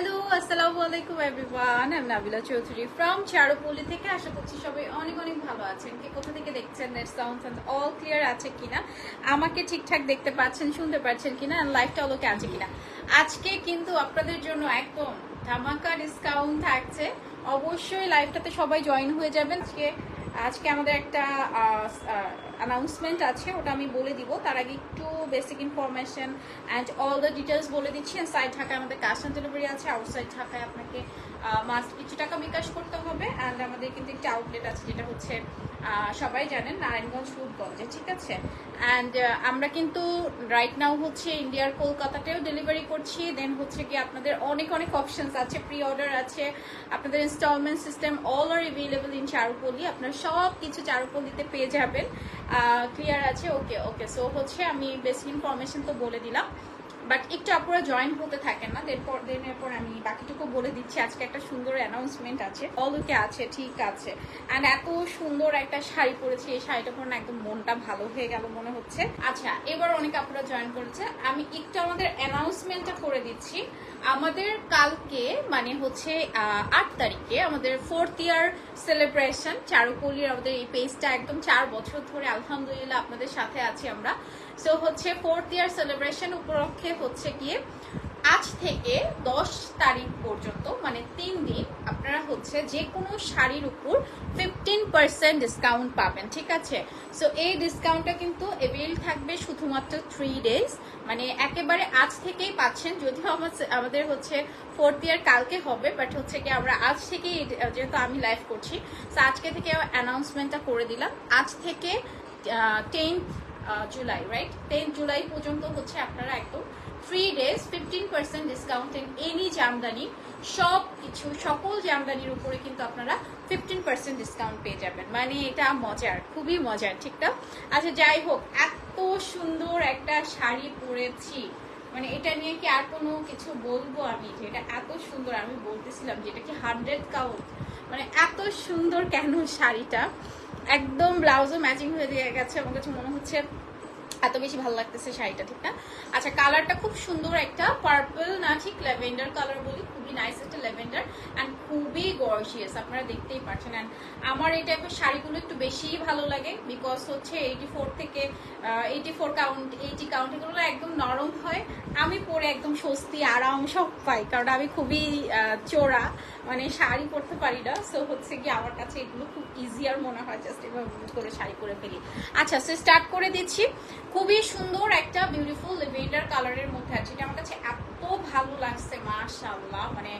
Hello আসসালামু আলাইকুম everyone আমি নাবিলা চৌধুরী ফ্রম চারুপল্লী থেকে। আশা করছি সবাই অনেক অনেক ভালো আছেন। কে কোথা থেকে দেখছেন? Net sound sound all clear আছে কিনা? আমাকে ঠিকঠাক দেখতে পাচ্ছেন, শুনতে পাচ্ছেন কিনা? লাইফটা আলোকে আছে কিনা? আজকে কিন্তু আপনাদের জন্য একদম ধামাকা ডিসকাউন্ট থাকছে। অবশ্যই লাইফটাতে সবাই জয়েন হয়ে যাবেন। আজকে আমাদের একটা অ্যানাউন্সমেন্ট আছে, ওটা আমি বলে দিব। তার আগে একটু basic information and all the details বলে দিচ্ছি। সাইড ঢাকায় আমাদের ক্যাশ অন ডেলিভারি আছে আউটসাইড ঢাকায় আপনাকে মাস্ট কিছু টাকা বিকাশ করতে হবে অ্যান্ড আমাদের কিন্তু একটা আউটলেট আছে যেটা হচ্ছে সবাই জানেন নারায়ণগঞ্জ, রূপগঞ্জে, ঠিক আছে? অ্যান্ড আমরা কিন্তু রাইট নাও হচ্ছে ইন্ডিয়ার কলকাতাতেও ডেলিভারি করছি দেন হচ্ছে কি আপনাদের অনেক অনেক অপশনস আছে প্রি অর্ডার আছে, আপনাদের installment system all are available in Charupalli আপনারা সব কিছু চারুপল্লীতে পেয়ে যাবেন। ক্লিয়ার আছে? ওকে ওকে সো হচ্ছে আমি বেসিক ইনফরমেশন তো বলে দিলাম। বাট একটু আপনারা জয়েন হতে থাকেন না দেন পর দেন এরপর আমি বাকিটুকু বলে দিচ্ছি। আজকে একটা সুন্দর অ্যানাউন্সমেন্ট আছে। অলুকে আছে, ঠিক আছে। অ্যান্ড এত সুন্দর একটা শাড়ি পরেছি, এই শাড়িটা পরে একদম মনটা ভালো হয়ে গেল মনে হচ্ছে। আচ্ছা এবার অনেক আপনারা জয়েন করেছে। আমি একটু আমাদের অ্যানাউন্সমেন্টটা করে দিচ্ছি। আমাদের কালকে মানে হচ্ছে আট তারিখে আমাদের ফোর্থ ইয়ার সেলিব্রেশন চারুকলির আমাদের এই পেজটা একদম চার বছর ধরে, আলহামদুলিল্লাহ আপনাদের সাথে আছি আমরা। সো হচ্ছে ফোর্থ ইয়ার সেলিব্রেশন উপলক্ষে হচ্ছে গিয়ে আজ থেকে দশ তারিখ পর্যন্ত মানে তিন দিন, আপনারা হচ্ছে যে কোনো শাড়ির উপর ফিফটিন পার্সেন্ট ডিসকাউন্ট পাবেন, ঠিক আছে? সো এই ডিসকাউন্টটা কিন্তু এভেল থাকবে শুধুমাত্র থ্রি ডেজ মানে একেবারে আজ থেকেই পাচ্ছেন, যদিও আমাদের হচ্ছে ফোর্থ ইয়ার কালকে হবে বাট হচ্ছে কি আমরা আজ থেকেই যেহেতু আমি লাইভ করছি তো আজকে থেকে অ্যানাউন্সমেন্টটা করে দিলাম। আজ থেকে tenth July right ten July পর্যন্ত হচ্ছে আপনারা একদম free days fifteen percent discount in any Jamdani, সব কিছু, সকল জামদানির উপরে কিন্তু আপনারা ফিফটিন পার্সেন্ট ডিসকাউন্ট পেয়ে যাবেন। মানে এটা মজার, খুবই মজার, ঠিক না? আচ্ছা যাই হোক, এত সুন্দর একটা শাড়ি পরেছি। মানে এটা নিয়ে কি আর কোনো কিছু বলব আমি যে এটা এত সুন্দর? আমি বলতেছিলাম যে এটা কি হান্ড্রেড কাউন্ট মানে এত সুন্দর কেন শাড়িটা? একদম ব্লাউজও ম্যাচিং হয়ে দিয়ে গেছে, আমার কাছে মনে হচ্ছে এত বেশি ভালো লাগতেছে শাড়িটা, ঠিক না? আচ্ছা কালারটা খুব সুন্দর একটা পার্পল না ঠিক ল্যাভেন্ডার কালার বলি, খুবই নাইস একটা ল্যাভেন্ডার অ্যান্ড খুবই গর্জিয়াস আপনারা দেখতেই পাচ্ছেন অ্যান্ড আমার এই টাইপের শাড়িগুলো একটু বেশিই ভালো লাগে বিকজ হচ্ছে এইটি ফোর থেকে eighty four count eighty count এগুলো একদম নরম হয়। আমি পরে একদম স্বস্তি, আরাম সব পাই, কারণ আমি খুবই চোরা মানে শাড়ি পরতে পারি না। সো হচ্ছে কি আমার কাছে এগুলো খুব ইজিয়ার মনে হয় জাস্ট এভাবে করে শাড়ি করে ফেলি। আচ্ছা সে স্টার্ট করে দিচ্ছি। খুবই সুন্দর একটা বিউটিফুল লেভেন্ডার কালারের মধ্যে আছে। এটা আমার কাছে এত ভালো লাগছে, মাশাআল্লাহ। মানে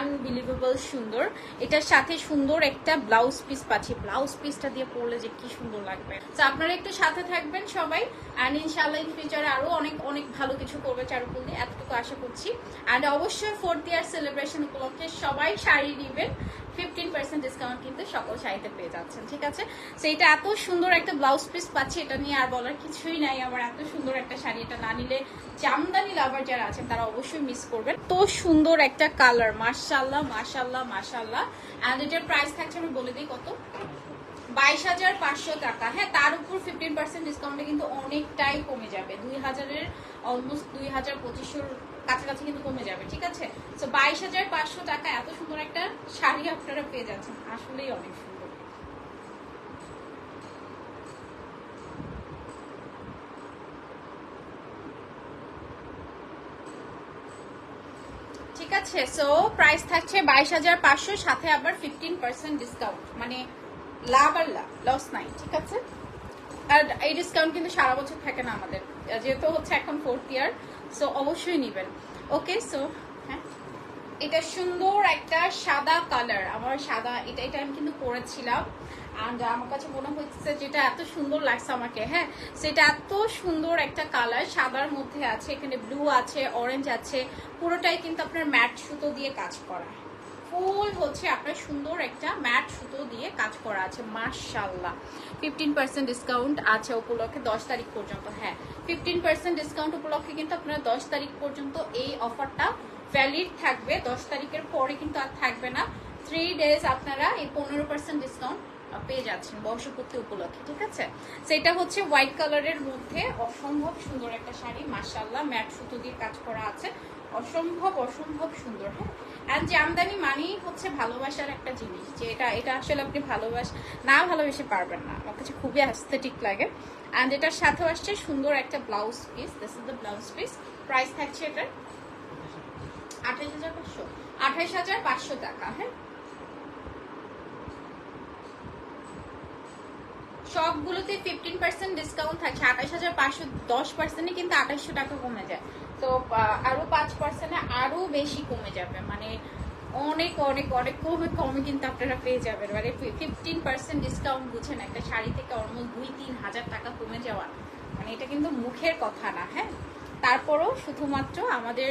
আনবিলিভেবল সুন্দর। এটার সাথে সুন্দর একটা ব্লাউজ পিস পাচ্ছি। ব্লাউজ পিসটা দিয়ে পরলে যে কি সুন্দর লাগবে। তো আপনারা একটু সাথে থাকবেন সবাই। অ্যান্ড ইনশাআল্লাহ ইন ফিউচারে আরও অনেক অনেক ভালো কিছু করবে চারুকুল। দিয়ে এতটুকু আশা করছি। অ্যান্ড অবশ্যই ফোর্থ ইয়ার সেলিব্রেশন উপলক্ষে সবাই শাড়ি নেবেন। ফিফটিন পার্সেন্ট ডিসকাউন্ট কিন্তু সকল শাড়িতে পেয়ে যাচ্ছেন, ঠিক আছে? তো এটা এত সুন্দর একটা ব্লাউজ পিস পাচ্ছি, এটা নিয়ে আর বলার কিছুই নাই। আমার এত সুন্দর একটা শাড়ি, এটা না নিলে জামদানি লাভার যারা আছেন, তারা অবশ্যই মিস করবেন। তো সুন্দর একটা কালার মাশাল্লাহ মাশাল্লাহ মাশাল্লাহ অ্যান্ড এটার প্রাইস থাকছে, আমি বলে দিই কত? বাইশ হাজার পাঁচশো টাকা। হ্যাঁ তার উপর ফিফটিন পার্সেন্ট ডিসকাউন্টে কিন্তু অনেকটাই কমে যাবে। দুই হাজারের অলমোস্ট দুই হাজার পঁচিশশোর কাছাকাছি কিন্তু কমে যাবে, ঠিক আছে? তো বাইশ হাজার পাঁচশো টাকা, এত সুন্দর একটা শাড়ি আপনারা পেয়ে যাচ্ছেন। আসলেই অনেক সুন্দর ঠিক আছে। সো প্রাইস থাকছে বাইশ হাজার পাঁচশো, সাথে আবার ফিফটিন পার্সেন্ট ডিসকাউন্ট মানে লাভ আর লাভ লস নাই, ঠিক আছে? আর এই ডিসকাউন্ট কিন্তু সারা বছর থাকে না আমাদের। যেহেতু হচ্ছে এখন ফোর্থ ইয়ার সো অবশ্যই নেবেন। ওকে সো হ্যাঁ। এটা সুন্দর একটা সাদা কালার আমার সাদা এটা এটা আমি কিন্তু পরেছিলাম। আর আমার কাছে মনে হচ্ছে যেটা এত সুন্দর লাগছে আমাকে হ্যাঁ সেটা এত সুন্দর একটা কালার সাদার মধ্যে আছে, এখানে ব্লু আছে অরেঞ্জ আছে, পুরোটাই কিন্তু আপনার ম্যাট সুতো দিয়ে কাজ করা। ফুল হচ্ছে আপনার সুন্দর একটা ম্যাট সুতো দিয়ে কাজ করা আছে মার্শাল্লাহ ফিফটিন পার্সেন্ট ডিসকাউন্ট আছে উপলক্ষে দশ তারিখ পর্যন্ত হ্যাঁ। ফিফটিন পার্সেন্ট ডিসকাউন্ট উপলক্ষে কিন্তু আপনারা দশ তারিখ পর্যন্ত এই অফারটা ভ্যালিড থাকবে। দশ তারিখের পরে কিন্তু আর থাকবে না। থ্রি ডেজ আপনারা এই পনেরো পার্সেন্ট ডিসকাউন্ট পেয়ে যাচ্ছেন বর্ষপূর্তি উপলক্ষে, ঠিক আছে? সেটা হচ্ছে হোয়াইট কালারের মধ্যে অসম্ভব সুন্দর একটা শাড়ি মার্শাল্লাহ ম্যাট সুতো দিয়ে কাজ করা আছে। অসম্ভব অসম্ভব সুন্দর হ্যাঁ? অ্যান্ড জামদানি মানেই হচ্ছে ভালোবাসার একটা জিনিস, যে এটা এটা আসলে আপনি ভালোবাস, না ভালোবেসে পারবেন না। আমার কাছে খুবই অ্যাস্থেটিক লাগে। অ্যান্ড এটার সাথেও আসছে সুন্দর একটা blouse piece this is the blouse piece price থাকছে এটার আঠাইশ হাজার পাঁচশো, আঠাইশ হাজার পাঁচশো টাকা হ্যাঁ? সবগুলোতে ফিফটিন পার্সেন্ট ডিসকাউন্ট থাকছে আঠাশ হাজার পাঁচশো দশ পার্সেন্টে কিন্তু আঠাশশো টাকা কমে যায়। তো আরও আরও পাঁচ পার্সেন্টে আরও বেশি কমে যাবে। মানে অনেক অনেক অনেক কমে কমে কিন্তু আপনারা পেয়ে যাবেন। মানে ফিফটিন পার্সেন্ট ডিসকাউন্ট বুঝেন, একটা শাড়ি থেকে অলমোস্ট দুই তিন হাজার টাকা কমে যাওয়া। মানে এটা কিন্তু মুখের কথা না হ্যাঁ? তারপরও শুধুমাত্র আমাদের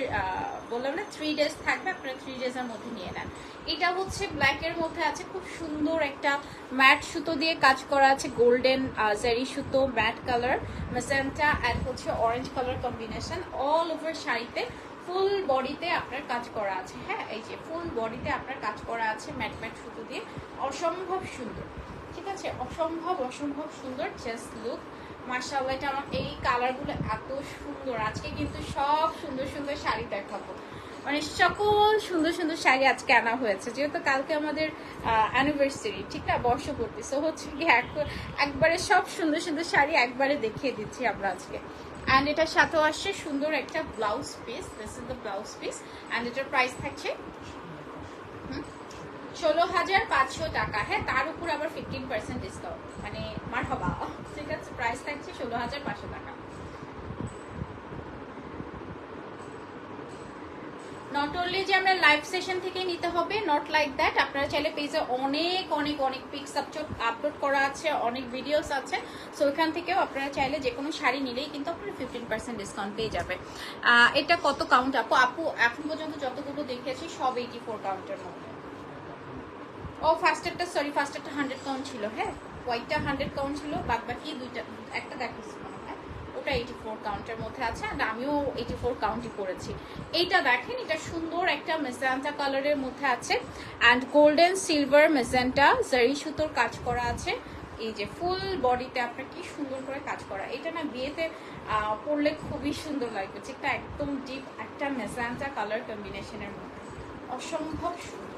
বললাম না থ্রি ডেজ থাকবে, আপনারা থ্রি ডেজের মধ্যে নিয়ে নেন। এটা হচ্ছে ব্ল্যাকের মধ্যে আছে খুব সুন্দর একটা ম্যাট সুতো দিয়ে কাজ করা আছে গোল্ডেন জারি সুতো ম্যাট কালার মেসেন্টা অ্যান্ড হচ্ছে orange colour combination all over শাড়িতে ফুল বডিতে আপনার কাজ করা আছে। হ্যাঁ এই যে ফুল বডিতে আপনার কাজ করা আছে ম্যাট ম্যাট সুতো দিয়ে। অসম্ভব সুন্দর, ঠিক আছে? অসম্ভব অসম্ভব সুন্দর জাস্ট লুক মার্শাল্লাহ এটা আমার এই কালারগুলো এত সুন্দর। আজকে কিন্তু সব সুন্দর সুন্দর শাড়ি দেখাবো। মানে সকল সুন্দর সুন্দর শাড়ি আজকে আনা হয়েছে, যেহেতু কালকে আমাদের অ্যানিভার্সারি ঠিক না? বর্ষপূর্তি। সো হচ্ছে কি এক- একবারে সব সুন্দর সুন্দর শাড়ি একবারে দেখিয়ে দিচ্ছি আমরা আজকে। অ্যান্ড এটার সাথেও আসছে সুন্দর একটা blouse piece this is the blouse piece and এটার প্রাইস থাকছে ষোলো হাজার পাঁচশো টাকা। হ্যাঁ তার উপর আবার ফিফটিন পার্সেন্ট ডিসকাউন্ট মানে মার হবা। ঠিক আছে প্রাইস থাকছে ষোলো হাজার পাঁচশো টাকা। নট অনলি যে আমরা লাইভ সেশন থেকে নিতে হবে নট লাইক দ্যাট আপনারা চাইলে পেজে অনেক অনেক অনেক পিকস আপলোড করা আছে, অনেক ভিডিওস আছে। সো ওইখান থেকেও আপনারা চাইলে যে কোনো শাড়ি নিলেই কিন্তু আপনারা ফিফটিন পার্সেন্ট ডিসকাউন্ট পেয়ে যাবে এটা কত কাউন্ট আপু আপু, এখন পর্যন্ত যতগুলো দেখেছি, সব এইটি ফোর কাউন্টের মধ্যে। ও ফার্স্টেরটা সরি ফার্স্টেরটা হান্ড্রেড কাউন্ট ছিল হ্যাঁ? হোয়াইটটা হান্ড্রেড কাউন্ট ছিল বাদ বাকি দুইটা, একটা দেখাচ্ছি মনে হয়। ওটা এইটি ফোর কাউন্টের মধ্যে আছে আর আমিও এইটি ফোর কাউন্টই করেছি। এইটা দেখেন, এটা সুন্দর একটা মেজেন্টা কালারের মধ্যে আছে অ্যান্ড গোল্ডেন সিলভার মেজেন্টা জারি সুতোর কাজ করা আছে। এই যে ফুল বডিতে আপনার কি সুন্দর করে কাজ করা। এটা না বিয়েতে পরলে খুবই সুন্দর লাগবে যেটা একদম ডিপ একটা মেজেন্টা কালার কম্বিনেশনের মধ্যে। অসম্ভব সুন্দর?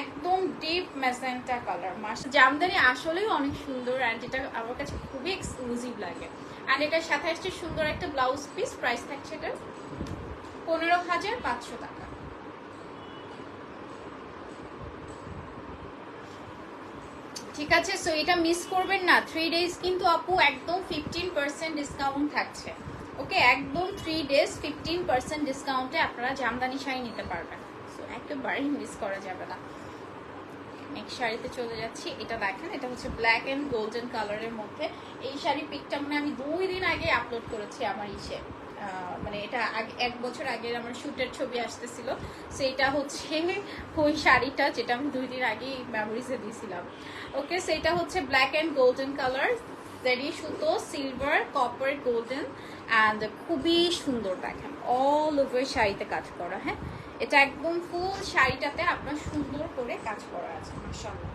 একদম ডিপ ম্যাজেন্টা কালার মাস জামদানি আসলেই অনেক সুন্দর অ্যান্ড এটা আমার কাছে খুবই এক্সক্লুসিভ লাগে। অ্যান্ড এটার সাথে আসছে সুন্দর একটা ব্লাউজ পিস প্রাইস থাকছে এটা পনেরো হাজার পাঁচশো টাকা। ঠিক আছে সো এটা মিস করবেন না। থ্রি ডেজ কিন্তু আপু একদম ফিফটিন পার্সেন্ট ডিসকাউন্ট থাকছে। ওকে, একদম থ্রি ডেজ ফিফটিন পার্সেন্ট ডিসকাউন্টে আপনারা জামদানি শাড়ি নিতে পারবেন। সো একেবারেই মিস করা যাবে না। নেক্সট শাড়িতে চলে যাচ্ছি। এটা দেখেন, এটা হচ্ছে ব্ল্যাক এন্ড গোল্ডেন কালারের মধ্যে। এই শাড়ি পিকটা মানে আমি দুই দিন আগে আপলোড করেছি আমার ইসে। মানে এটা এক বছর আগের আমার শুটের ছবি আসতেছিল। সেটা হচ্ছে ওই শাড়িটা যেটা আমি দুই দিন আগে মেমোরিজে দিয়েছিলাম। ওকে সেটা হচ্ছে ব্ল্যাক অ্যান্ড গোল্ডেন কালার জারি সুতো সিলভার কপার গোল্ডেন অ্যান্ড খুবই সুন্দর, দেখেন। অল ওভার শাড়িতে কাজ করা হ্যাঁ? এটা একদম ফুল শাড়িটাতে আপনার সুন্দর করে কাজ করা আছে মাসাল্লাহ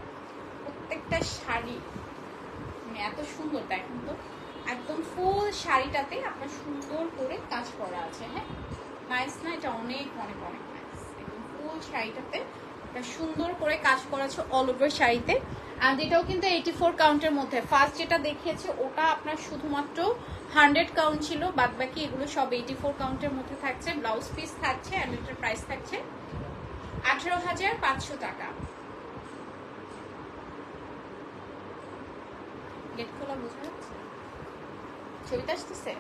প্রত্যেকটা শাড়ি মানে এত সুন্দর দেখুন তো একদম ফুল শাড়িটাতে আপনার সুন্দর করে কাজ করা আছে হ্যাঁ? নাইস না, এটা অনেক অনেক অনেক নাইস একদম ফুল শাড়িটাতে সুন্দর করে কাজ করা আছে অল ওভার শাড়িতে। অ্যান্ড এটাও কিন্তু এইটি ফোর কাউন্টের মধ্যে। ফার্স্ট যেটা দেখিয়েছে, ওটা আপনার শুধুমাত্র হান্ড্রেড কাউন্ট ছিল বাদ বাকি এগুলো সব এইটি ফোর কাউন্টের মধ্যে থাকছে। ব্লাউজ পিস থাকছে অ্যান্ড এটার প্রাইস থাকছে আঠারো হাজার পাঁচশো টাকা। গেট খোলা বোঝা যাচ্ছে? আসতেছে?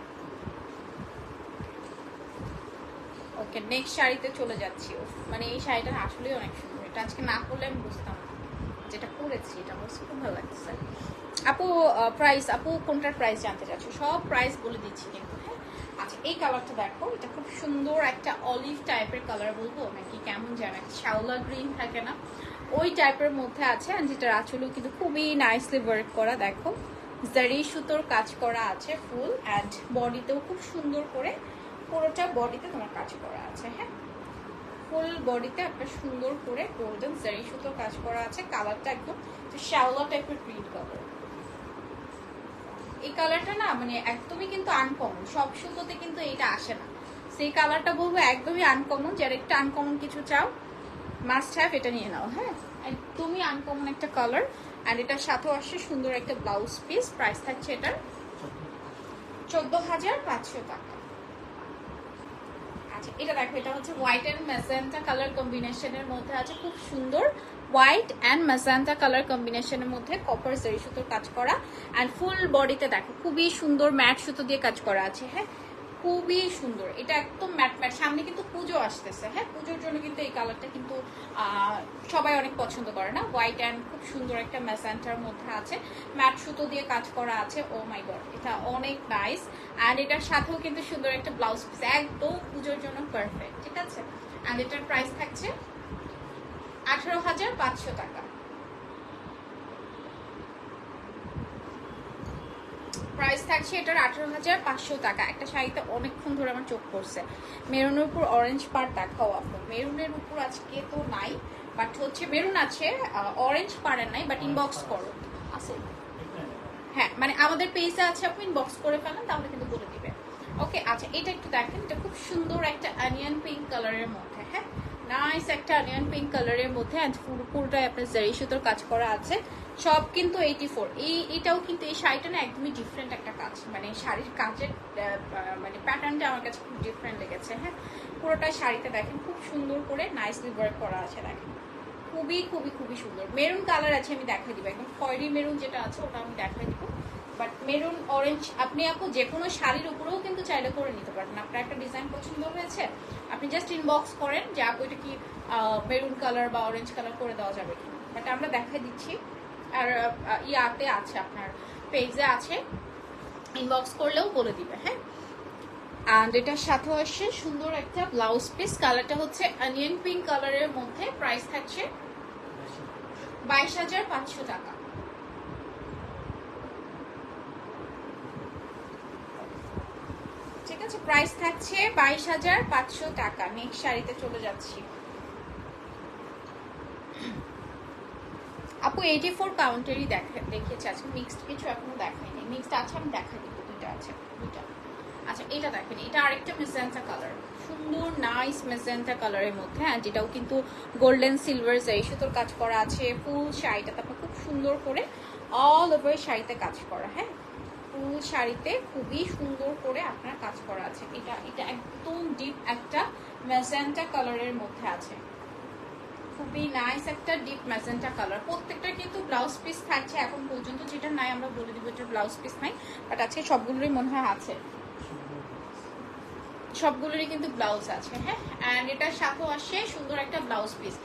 ওকে নেক্সট শাড়িতে চলে যাচ্ছি। মানে এই শাড়িটা আসলেই অনেক সুন্দর। এটা আজকে না করলে আমি বুঝতাম না। যেটা করেছি, এটা আমার খুব ভালো লাগছে আপু প্রাইস আপু কোনটার প্রাইস জানতে চাচ্ছ সব প্রাইস বলে দিচ্ছি কিন্তু হ্যাঁ? আচ্ছা এই কালারটা দেখো, এটা খুব সুন্দর একটা অলিভ টাইপের কালার বলব, নাকি কেমন একটা শ্যাওলা গ্রিন থাকে না? ওই টাইপের মধ্যে আছে আর যেটার আঁচলও কিন্তু খুবই নাইসলি ওয়ার্ক করা, দেখো। জারি সুতোর কাজ করা আছে ফুল অ্যান্ড বডিতেও খুব সুন্দর করে পুরোটা বডিতে তোমার কাজ করা আছে হ্যাঁ? ফুল বডিতে একটা সুন্দর করে গোল্ডেন জারি সুতোর কাজ করা আছে, কালারটা একদম শ্যাওলা টাইপের গ্রিন কালার এই কালারটা না মানে একদমই কিন্তু আনকমন সব সুতোতে কিন্তু এটা আসে না। সেই কালারটা বলব একদমই আনকমন যারা একটু আনকমন কিছু চাও মাস্ট হ্যাভ এটা নিয়ে নাও হ্যাঁ? একদমই আনকমন একটা কালার অ্যান্ড এটার সাথেও আসছে সুন্দর একটা ব্লাউজ পিস প্রাইস থাকছে এটার চোদ্দ হাজার পাঁচশো টাকা। এটা দেখো, এটা হচ্ছে হোয়াইট অ্যান্ড ম্যাজেন্টা কালার কম্বিনেশনের মধ্যে আছে। খুব সুন্দর হোয়াইট অ্যান্ড ম্যাজেন্টা কালার কম্বিনেশনের মধ্যে কপার জরি সুতোর কাজ করা। অ্যান্ড ফুল বডিতে দেখো, খুবই সুন্দর ম্যাট সুতো দিয়ে কাজ করা আছে হ্যাঁ? খুবই সুন্দর। এটা একদম ম্যাট ম্যাট। সামনে কিন্তু পুজো আসতেছে হ্যাঁ? পুজোর জন্য কিন্তু এই কালারটা কিন্তু সবাই অনেক পছন্দ করে না? হোয়াইট অ্যান্ড খুব সুন্দর একটা ম্যাসান্টার মধ্যে আছে। ম্যাট সুতো দিয়ে কাজ করা আছে। ও মাই গড এটা অনেক নাইস অ্যান্ড এটার সাথেও কিন্তু সুন্দর একটা ব্লাউজ পিস একদম পুজোর জন্য পারফেক্ট ঠিক আছে? অ্যান্ড এটার প্রাইস থাকছে আঠারো হাজার পাঁচশো টাকা। প্রাইস থাকছে এটার আঠারো হাজার পাঁচশো টাকা। একটা শাড়িতে অনেকক্ষণ ধরে আমার চোখ পড়ছে। মেরুনের উপর অরেঞ্জ পার দেখাও আপু মেরুনের উপর আজকে তো নাই বাট হচ্ছে মেরুন আছে অরেঞ্জ পারের নাই বাট ইনবক্স করো। আছে। হ্যাঁ মানে আমাদের পেজে আছে আপনি ইনবক্স করে ফেলেন তাহলে কিন্তু বলে দিবে। ওকে আচ্ছা এটা একটু দেখেন এটা খুব সুন্দর একটা অনিয়ন পিঙ্ক কালারের মধ্যে হ্যাঁ? নাইস একটা অনিয়ন পিঙ্ক কালারের মধ্যে অ্যান্ড পুরো পুরোটাই আপনার জারি সুতোর কাজ করা আছে। সব কিন্তু এইটি ফোর এই, এটাও কিন্তু, এই শাড়িটা না একদমই ডিফারেন্ট একটা কাজ। মানে শাড়ির কাজের মানে প্যাটার্নটা আমার কাছে খুব ডিফারেন্ট লেগেছে হ্যাঁ? পুরোটা শাড়িতে দেখেন, খুব সুন্দর করে নাইসলি ওয়ার্ক করা আছে, দেখেন। খুবই খুবই খুবই সুন্দর। মেরুন কালার আছে, আমি দেখাই দিব। একদম খয়েরি মেরুন যেটা আছে, ওটা আমি দেখাই দিব। বাট মেরুন অরেঞ্জ আপনি আপু যে কোনো শাড়ির উপরেও কিন্তু চাইলে করে নিতে পারেন। আপনার একটা ডিজাইন পছন্দ হয়েছে, আপনি জাস্ট ইনবক্স করেন যে, আপু, এটা কি মেরুন কালার বা অরেঞ্জ কালার করে দেওয়া যাবে কিনা? বাট আমরা দেখাই দিচ্ছি। ইয়াতে আছে, আপনার পেজে আছে। ইনবক্স করলেও বলে দিবে হ্যাঁ? অ্যান্ড এটার সাথেও আসছে সুন্দর একটা ব্লাউজ পিস কালারটা হচ্ছে অনিয়ন পিঙ্ক কালারের মধ্যে প্রাইস থাকছে বাইশ হাজার পাঁচশো টাকা। ঠিক আছে প্রাইস থাকছে বাইশ হাজার পাঁচশো টাকা। নেক্সট শাড়িতে চলে যাচ্ছি। আপু এইটি ফোর কাউন্টারই দেখে, দেখিয়েছে আজকে। মিক্সড কিছু এখনও দেখায়নি। মিক্সড আছে, আমি দেখা দিব দুইটা আছে। দুইটা। আচ্ছা এটা দেখেন এটা আরেকটা মেজেন্টা কালার সুন্দর নাইস মেজেন্টা কালারের মধ্যে অ্যান্ড এটাও কিন্তু গোল্ডেন সিলভার জারি সুতোর কাজ করা আছে ফুল শাড়িটা। তারপর খুব সুন্দর করে অল ওভার শাড়িতে কাজ করা হ্যাঁ? ফুল শাড়িতে খুবই সুন্দর করে আপনার কাজ করা আছে। এটা এটা একদম ডিপ একটা মেজেন্টা কালারের মধ্যে আছে। খুবই নাইস একটা ডিপ ম্যাজেন্টা কালার প্রত্যেকটা কিন্তু ব্লাউজ পিস থাকছে এখন পর্যন্ত, যেটা নাই আমরা বলে দিব যে ব্লাউজ পিস নাই বাট আজকে সবগুলোরই মনে হয় আছে। সবগুলোরই কিন্তু ব্লাউজ আছে হ্যাঁ? অ্যান্ড এটার সাথেও আসে সুন্দর একটা ব্লাউজ পিস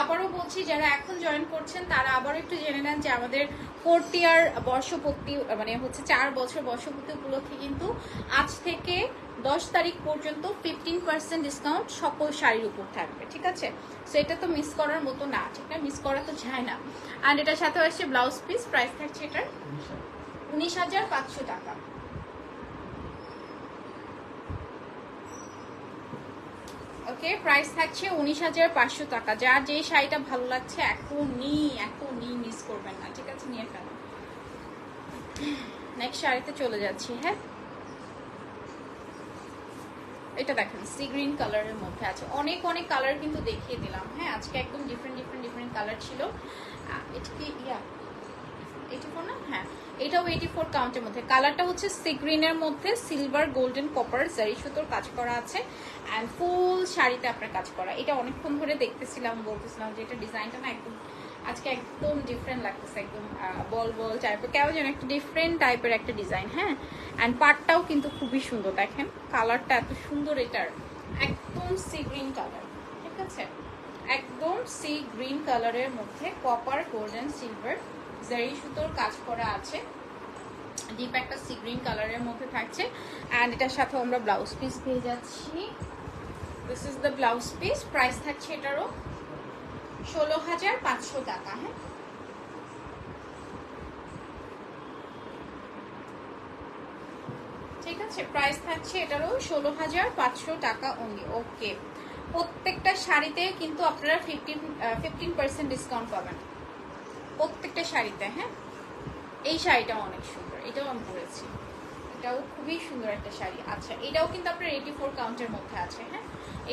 আবারও বলছি যারা এখন জয়েন করছেন তারা আবারও একটু জেনে নেন যে আমাদের ফোর্থ ইয়ার বর্ষপূর্তি মানে হচ্ছে চার বছর বর্ষপূর্তি উপলক্ষে কিন্তু আজ থেকে দশ তারিখ পর্যন্ত ফিফটিন পার্সেন্ট ডিসকাউন্ট সকল শাড়ির উপর থাকবে ঠিক আছে? সো এটা তো মিস করার মতো না ঠিক না? মিস করা তো যায় না। অ্যান্ড এটার সাথে আসছে ব্লাউজ পিস প্রাইস থাকছে এটার উনিশ হাজার পাঁচশো টাকা। ওকে প্রাইস থাকছে উনিশ হাজার পাঁচশো টাকা। যার যে শাড়িটা ভালো লাগছে, এখনই এখনই মিস করবেন না, ঠিক আছে? নিয়ে ফেলো নেক্সট শাড়িতে চলে যাচ্ছি হ্যাঁ? এটা দেখেন সি গ্রিন কালারের মধ্যে আছে। অনেক অনেক কালার কিন্তু দেখিয়ে দিলাম হ্যাঁ? আজকে একদম ডিফারেন্ট ডিফারেন্ট ডিফারেন্ট কালার ছিল। এটা কি, ইয়া? এইটি ফোর হ্যাঁ। এটাও এইটি ফোর কাউন্টের মধ্যে। কালারটা হচ্ছে সি গ্রিনের মধ্যে সিলভার গোল্ডেন কপার জারি সুতোর কাজ করা আছে। অ্যান্ড ফুল শাড়িতে আপনার কাজ করা। এটা অনেকক্ষণ ধরে দেখতেছিলাম, বলতেছিলাম যে এটা ডিজাইনটা না একদম, আজকে একদম ডিফারেন্ট লাগতেছে, একদম বল বল টাইপের কেমন যেন একটা ডিফারেন্ট টাইপের একটা ডিজাইন হ্যাঁ? অ্যান্ড পাটটাও কিন্তু খুবই সুন্দর, দেখেন। কালারটা এত সুন্দর এটার। একদম সি গ্রিন কালার ঠিক আছে? একদম সি গ্রিন কালারের মধ্যে কপার গোল্ডেন সিলভার জারি সুতোর কাজ করা আছে। ডিপ একটা সি গ্রিন কালারের মধ্যে থাকছে। অ্যান্ড এটার সাথে আমরা ব্লাউজ পিস পেয়ে যাচ্ছি। This is the blouse piece price থাকছে এটারও ষোলো হাজার পাঁচশো টাকা হ্যাঁ? ঠিক আছে প্রাইস থাকছে এটারও ষোলো হাজার পাঁচশো টাকা অনলি ওকে প্রত্যেকটা শাড়িতে কিন্তু আপনারা ফিফটিন ফিফটিন পার্সেন্ট ডিসকাউন্ট পাবেন। শাড়িতে হ্যাঁ? এই শাড়িটাও অনেক সুন্দর, এটাও আমি পরেছি। এটাও খুবই সুন্দর একটা শাড়ি। আচ্ছা এটাও কিন্তু আপনার এইটি ফোর কাউন্টের মধ্যে আছে হ্যাঁ?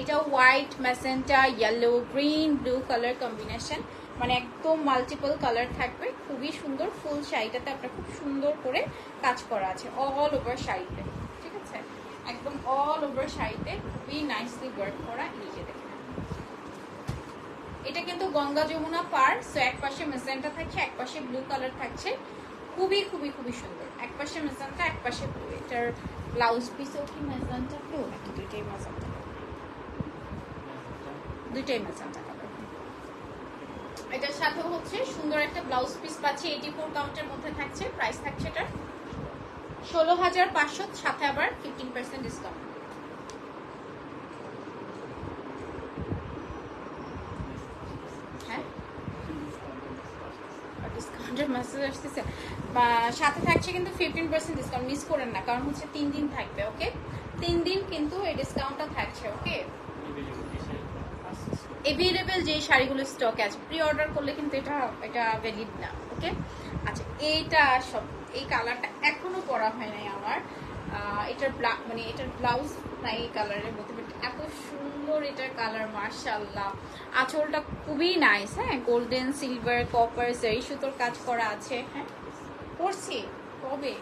এটাও white magenta yellow green blue colour combination মানে একদম মাল্টিপল কালার থাকবে। খুবই সুন্দর ফুল শাড়িটাতে আপনার খুব সুন্দর করে কাজ করা আছে অল ওভার শাড়িতে, ঠিক আছে? একদম অল ওভার শাড়িতে খুবই নাইসলি ওয়ার্ক করা দেখেন এটা কিন্তু গঙ্গা যমুনা পার সো এক পাশে মেসেন্টা থাকছে এক পাশে ব্লু কালার থাকছে। খুবই খুবই খুবই সুন্দর। এক পাশে মেসেন্টা, এক পাশে ব্লু এটার ব্লাউজ পিসও কি মেসেন্টা? ব্লু নাকি দুইটাই মেসেন্টা। দুইটাই মেসেন্টা এটার সাথে হচ্ছে সুন্দর একটা ব্লাউজ পিস পাচ্ছি এইটি ফোর কাউন্টের মধ্যে থাকছে প্রাইস থাকছে এটার। ষোলো হাজার পাঁচশো, সাথে আবার ফিফটিন পার্সেন্ট ডিসকাউন্ট আসতেছে। সাথে থাকছে কিন্তু ফিফটিন পার্সেন্ট ডিসকাউন্ট মিস করেন না, কারণ হচ্ছে তিন দিন থাকবে ওকে তিন দিন কিন্তু এই ডিসকাউন্টটা থাকছে ওকে এভেলেবেল যে শাড়িগুলো স্টক আছে প্রি অর্ডার করলে কিন্তু এটা এটা ভ্যালিড না ওকে আচ্ছা এইটা সব, এই কালারটা এখনও পরা হয় নাই আমার। এটার মানে এটার ব্লাউজ নাই এই কালারের মধ্যে এত সুন্দর এটার কালার মার্শাল্লাহ আঁচলটা খুবই নাইস হ্যাঁ? গোল্ডেন সিলভার কপার জারি সুতোর কাজ করা আছে হ্যাঁ? পরছি, কবে?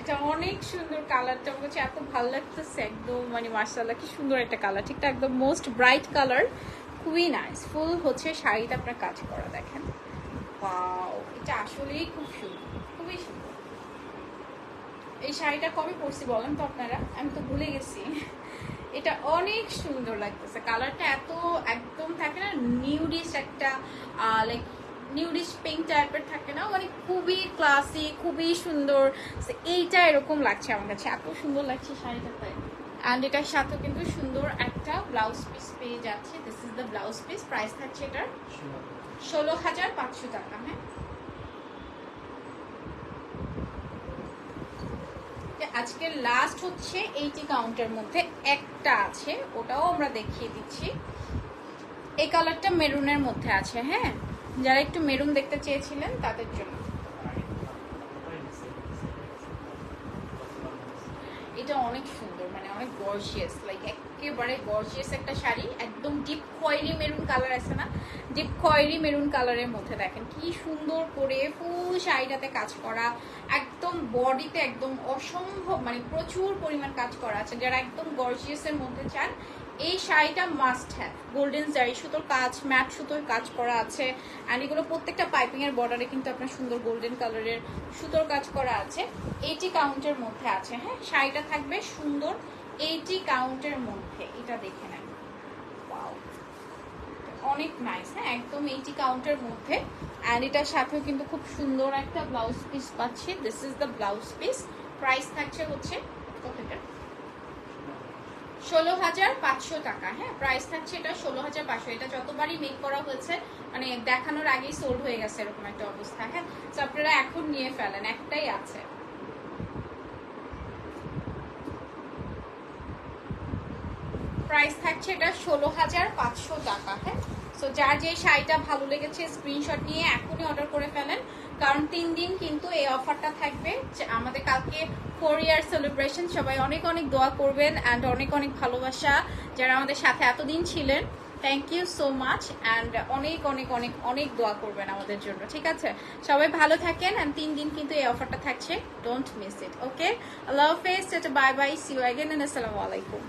এটা অনেক সুন্দর কালারটা, আমার কাছে এত ভালো লাগতেছে একদম মানে মার্শাল্লাহ কি সুন্দর একটা কালার। ঠিক একদম মোস্ট ব্রাইট কালার খুবই নাইস ফুল হচ্ছে শাড়িতে আপনার কাজ করা, দেখেন। ওয়াও এটা আসলেই খুব সুন্দর, খুবই সুন্দর। এই শাড়িটা কবে পরছি বলেন তো আপনারা? আমি তো ভুলে গেছি। এটা অনেক সুন্দর লাগতেছে। কালারটা এত একদম থাকে না নিউডিস একটা লাইক নিউডিস পিঙ্ক টাইপের থাকে না? মানে খুবই ক্লাসি খুবই সুন্দর। এইটা এরকম লাগছে আমার কাছে। এত সুন্দর লাগছে শাড়িটাতে অ্যান্ড এটার সাথে কিন্তু সুন্দর একটা ব্লাউজ পিস পেয়ে যাচ্ছে। This is the blouse piece price থাকছে এটার ষোলো হাজার পাঁচশো টাকা হ্যাঁ? আজকে লাস্ট হচ্ছে এইটি কাউন্টের মধ্যে একটা আছে, ওটাও আমরা দেখিয়ে দিচ্ছি। এই কালারটা মেরুনের মধ্যে আছে হ্যাঁ? যারা একটু মেরুন দেখতে চেয়েছিলেন, তাদের জন্য। এটা অনেক সুন্দর। অনেক গর্জিয়াস লাইক একেবারে গর্জিয়াস একটা শাড়ি, একদম ডিপ খয়েরি মেরুন কালার আছে না? ডিপ খয়েরি মেরুন কালারের মধ্যে দেখেন, কি সুন্দর করে ফুল শাড়িটাতে কাজ করা, একদম বডিতে একদম অসম্ভব মানে প্রচুর পরিমাণ কাজ করা আছে। যারা একদম গর্জিয়াসের মধ্যে চান, এই শাড়িটা মাস্ট হ্যাভ গোল্ডেন জারি সুতোর কাজ ম্যাট সুতোর কাজ করা আছে অ্যান্ড এগুলো প্রত্যেকটা পাইপিং এর বর্ডারে কিন্তু আপনার সুন্দর গোল্ডেন কালারের সুতোর কাজ করা আছে। এইটি কাউন্টের মধ্যে আছে হ্যাঁ? শাড়িটা থাকবে সুন্দর এইটি কাউন্টের মধ্যে, এটা দেখে নেন. অনেক নাইস হ্যাঁ একদম এইটি কাউন্টের মধ্যে। অ্যান্ড এটার সাথেও কিন্তু খুব সুন্দর একটা ব্লাউজ পিস পাচ্ছি। This is the blouse piece price থাকছে হচ্ছে কতটা ষোলো হাজার পাঁচশো টাকা হ্যাঁ প্রাইস থাকছে এটা ষোলো হাজার পাঁচশো। এটা যতবারই মেক করা হয়েছে মানে দেখানোর আগেই সোল্ড হয়ে গেছে এরকম একটা অবস্থা হ্যাঁ। তো আপনারা এখন নিয়ে ফেলেন, একটাই আছে। প্রাইস থাকছে এটা ষোলো হাজার পাঁচশো টাকা হ্যাঁ? সো যার যে শাড়িটা ভালো লেগেছে স্ক্রিনশট নিয়ে এখনই অর্ডার করে ফেলেন। কারণ তিন দিন কিন্তু এই অফারটা থাকবে। আমাদের কালকে ফোর ইয়ার সেলিব্রেশন সবাই অনেক অনেক দোয়া করবেন অ্যান্ড অনেক অনেক ভালোবাসা যারা আমাদের সাথে এতদিন ছিলেন। Thank you so much and অনেক অনেক অনেক অনেক দোয়া করবেন আমাদের জন্য, ঠিক আছে? সবাই ভালো থাকেন অ্যান্ড তিন দিন কিন্তু এই অফারটা থাকছে। ডোন্ট মিস ইট ওকে আল্লাহ হাফেজ bye bye see you again and আসসালামু আলাইকুম